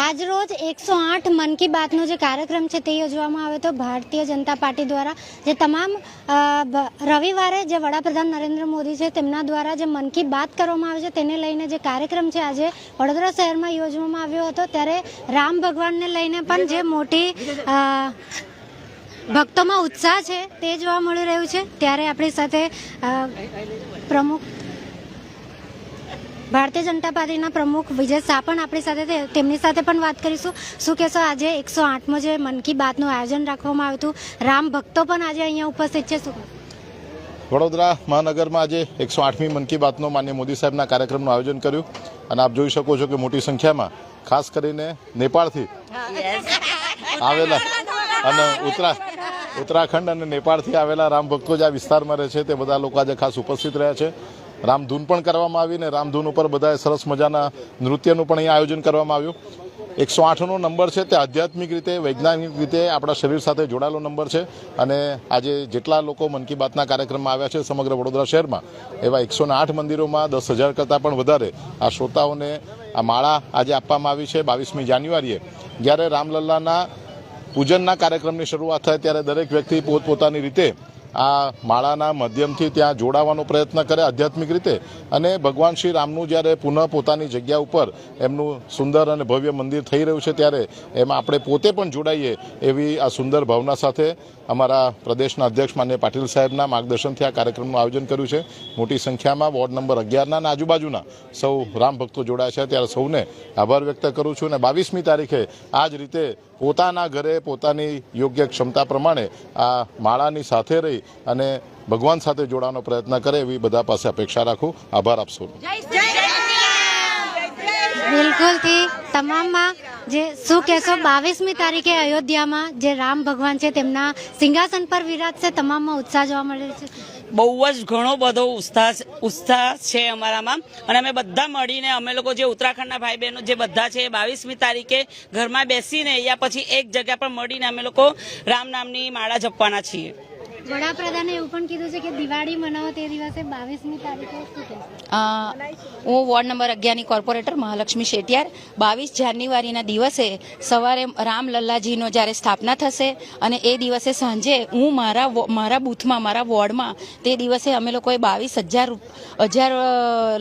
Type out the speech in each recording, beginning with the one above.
આજ રોજ એકસો આઠ મન કી બાતનો જે કાર્યક્રમ છે તે યોજવામાં આવ્યો હતો. ભારતીય જનતા પાર્ટી દ્વારા જે તમામ રવિવારે જે વડાપ્રધાન નરેન્દ્ર મોદી છે તેમના દ્વારા જે મન કી બાત કરવામાં આવે છે તેને લઈને જે કાર્યક્રમ છે આજે વડોદરા શહેરમાં યોજવામાં આવ્યો હતો. ત્યારે રામ ભગવાનને લઈને પણ જે મોટી ભક્તોમાં ઉત્સાહ છે તે જોવા મળી રહ્યું છે. ત્યારે આપણી સાથે પ્રમુખ ભારતીય જનતા પાર્ટીના પ્રમુખ વિજય શાહ પણ આપણી સાથે તેમની સાથે પણ વાત કરીશું. શું કહેશો આજે એકસો આઠમો જે મન કી બાતનું આયોજન રાખવામાં આવ્યું હતું? રામ ભક્તો પણ આજે અહીંયા ઉપસ્થિત છે. શું વડોદરા મહાનગરમાં આજે એકસો આઠમી મન કી બાતનો માન્ય મોદી સાહેબના કાર્યક્રમનું આયોજન કર્યું. અને આપ જોઈ શકો છો કે મોટી સંખ્યામાં ખાસ કરીને નેપાળથી આવેલા અને ઉત્તરા ઉત્તરાખંડ અને નેપાળથી આવેલા રામ ભક્તો જે આ વિસ્તારમાં રહે છે તે બધા લોકો આજે ખાસ ઉપસ્થિત રહ્યા છે. રામધૂન પણ કરવામાં આવી ને રામધૂન ઉપર બધાએ સરસ મજાના નૃત્યનું પણ અહીંયા આયોજન કરવામાં આવ્યું. એકસો આઠનો નંબર છે, તે આધ્યાત્મિક રીતે, વૈજ્ઞાનિક રીતે આપણા શરીર સાથે જોડાયેલો નંબર છે અને આજે જેટલા લોકો મન કી બાતના કાર્યક્રમમાં આવ્યા છે સમગ્ર વડોદરા શહેરમાં, એવા એકસો આઠ મંદિરોમાં દસ હજાર કરતાં પણ વધારે આ શ્રોતાઓને આ માળા આજે આપવામાં આવી છે બાવીસમી જાન્યુઆરીએ. જ્યારે રામલલ્લાના પૂજનના કાર્યક્રમની શરૂઆત થાય ત્યારે દરેક વ્યક્તિ પોતપોતાની રીતે આ માળાના માધ્યમથી ત્યાં જોડાવાનો પ્રયત્ન કરે આધ્યાત્મિક રીતે. અને ભગવાન શ્રી રામનું જ્યારે પુનઃ પોતાની જગ્યા ઉપર એમનું સુંદર અને ભવ્ય મંદિર થઈ રહ્યું છે ત્યારે એમાં આપણે પોતે પણ જોડાઈએ એવી આ સુંદર ભાવના સાથે અમારા પ્રદેશના અધ્યક્ષ માન્ય પાટીલ સાહેબના માર્ગદર્શનથી આ કાર્યક્રમનું આયોજન કર્યું છે. મોટી સંખ્યામાં વોર્ડ નંબર અગિયારના અને આજુબાજુના સૌ રામ ભક્તો જોડાયા છે. ત્યારે સૌને આભાર વ્યક્ત કરું છું અને બાવીસમી તારીખે આ જ રીતે પોતાના ઘરે પોતાની યોગ્ય ક્ષમતા પ્રમાણે આ માળાની સાથે રહી અને ભગવાન સાથે જોડાવાનો પ્રયત્ન કરે એવી બધા પાસે અપેક્ષા રાખું. આભાર આપશો બિલકુલથી તમામમાં જે શું કહેશો બાવીસમી તારીખે અયોધ્યામાં જે રામ ભગવાન છે તેમના સિંહાસન પર વિરાજશે તમામમાં ઉત્સાહ જોવા મળે છે. બહુ જ ઘણો બધો ઉત્સાહ ઉત્સાહ છે અમારામાં. અને અમે બધા મળીને, અમે લોકો જે ઉત્તરાખંડના ભાઈ બહેનો જે બધા છે એ બાવીસમી તારીખે ઘરમાં બેસીને યા પછી એક જગ્યા પર મળીને અમે લોકો રામ નામની માળા જપવાના છીએ. વડાપ્રધાને એવું પણ કીધું છે કે દિવાળી મનાવો તે દિવસે બાવીસમી તારીખે હું વોર્ડ નંબર અગિયારની કોર્પોરેટર મહાલક્ષ્મી શેટિયાર. બાવીસ જાન્યુઆરીના દિવસે સવારે રામલલ્લાજીનો જ્યારે સ્થાપના થશે અને એ દિવસે સાંજે હું મારા મારા બૂથમાં, મારા વોર્ડમાં તે દિવસે અમે લોકોએ બાવીસ હજાર હજાર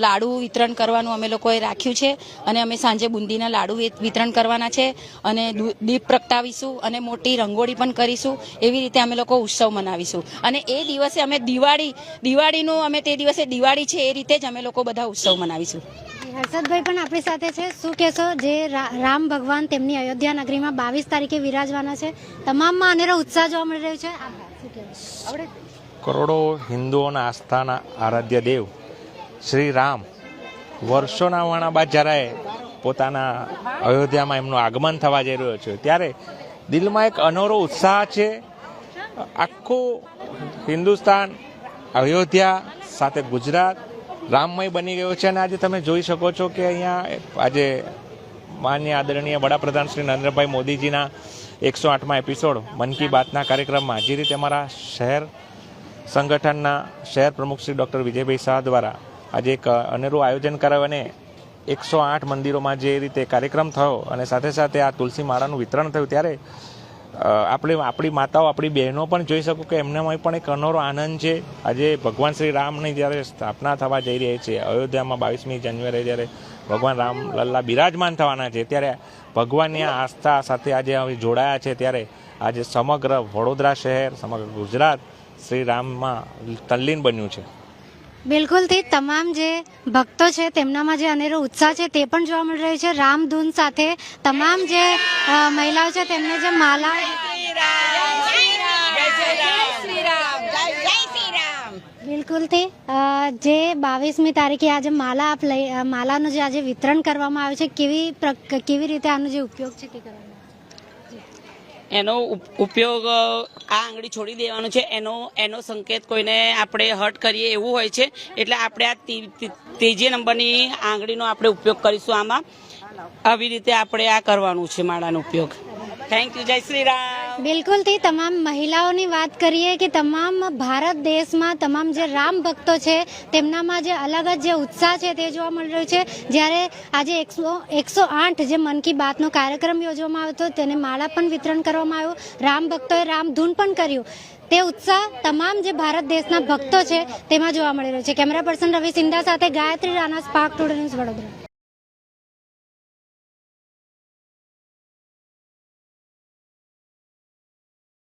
લાડુ વિતરણ કરવાનું અમે લોકોએ રાખ્યું છે અને અમે સાંજે બુંદીના લાડુ વિતરણ કરવાના છે અને દીપ પ્રગટાવીશું અને મોટી રંગોળી પણ કરીશું. એવી રીતે અમે લોકો ઉત્સવ મનાવીશું. અને એ દિવસે અમે દિવાળી દિવાળીનું અમે તે દિવસે દિવાળી છે એ રીતે જ અમે લોકો બધા ઉત્સવ મનાવીશું. હર્ષદભાઈ પણ આપણી સાથે છે. શું કહેશો? જે રા- રામ ભગવાન તેમની અયોધ્યા નગરીમાં બાવીસ તારીખે વિરાજવાના છે. તમામમાં અનેરો ઉત્સાહ જોવા મળી રહ્યો છે. શું કહેશો? કરોડો હિન્દુઓના આસ્થાના આરાધ્ય દેવ શ્રી રામ વર્ષોના વાણા બાદ જ્યારે પોતાના અયોધ્યામાં એમનું આગમન થવા જઈ રહ્યો છે. ત્યારે દિલમાં એક અનોરો ઉત્સાહ છે આખું હિન્દુસ્તાન, અયોધ્યા, સાથે ગુજરાત રામમય બની ગયો છે અને આજે તમે જોઈ શકો છો કે અહીંયા આજે માન્ય આદરણીય વડાપ્રધાન શ્રી નરેન્દ્રભાઈ મોદીજીના એકસો આઠમા એપિસોડ મન કી બાતના કાર્યક્રમમાં જે રીતે અમારા શહેર સંગઠનના શહેર પ્રમુખ શ્રી ડૉક્ટર વિજયભાઈ શાહ દ્વારા આજે એક અનેરું આયોજન કરાયું અને એકસો આઠ મંદિરોમાં જે રીતે કાર્યક્રમ થયો અને સાથે સાથે આ તુલસી માળાનું વિતરણ થયું, ત્યારે આપણે, આપણી માતાઓ, આપણી બહેનો પણ જોઈ શકો કે એમનામાં પણ એક અનોરો આનંદ છે. આજે ભગવાન શ્રી રામની જ્યારે સ્થાપના થવા જઈ રહી છે, અયોધ્યામાં બાવીસમી જાન્યુઆરી જ્યારે ભગવાન રામ લલ્લા બિરાજમાન થવાના છે, ત્યારે ભગવાનની આસ્થા સાથે આજે હવે જોડાયા છે, ત્યારે આજે સમગ્ર વડોદરા શહેર, સમગ્ર ગુજરાત શ્રી રામમાં તલ્લીન બન્યું છે. બિલકુલથી તમામ જે ભક્તો છે તેમનામાં જે અનેરો ઉત્સાહ છે તે પણ જોવા મળી રહ્યો છે રામધૂન સાથે તમામ જે મહિલાઓ છે તેમને જે માલા બિલકુલથી જે બાવીસમી તારીખે આજે માલા આપ લઈ માલાનું જે આજે વિતરણ કરવામાં આવ્યું છે કેવી કેવી રીતે આનો જે ઉપયોગ છે તે કરવામાં? એનો ઉપ- ઉપયોગ આ આંગળી છોડી દેવાનો છે. એનો એનો સંકેત કોઈને આપણે હર્ટ કરીએ એવું હોય છે. એટલે આપણે આ ત્રીજી નંબરની આંગળીનો આપણે ઉપયોગ કરીશું આમાં. આવી રીતે આપણે આ કરવાનું છે માળાનો ઉપયોગ. થેન્ક યુ જય શ્રી રામ. બિલકુલથી તમામ મહિલાઓની વાત કરીએ કે તમામ ભારત દેશમાં તમામ જે રામ ભક્તો છે, તેમનામાં જે અલગ જ જે ઉત્સાહ છે તે જોવા મળી રહ્યું છે. જ્યારે આજે એકસો એકસો આઠ જે મન કી બાતનો કાર્યક્રમ યોજવામાં આવ્યો હતો, તેને માળા પણ વિતરણ કરવામાં આવ્યું. રામ ભક્તોએ રામધૂન પણ કર્યું. તે ઉત્સાહ તમામ જે ભારત દેશના ભક્તો છે, તેમાં જોવા મળી રહ્યો છે. કેમેરા પર્સન રવિ સિંધા સાથે Gayatri Rana spark today news Vadodara.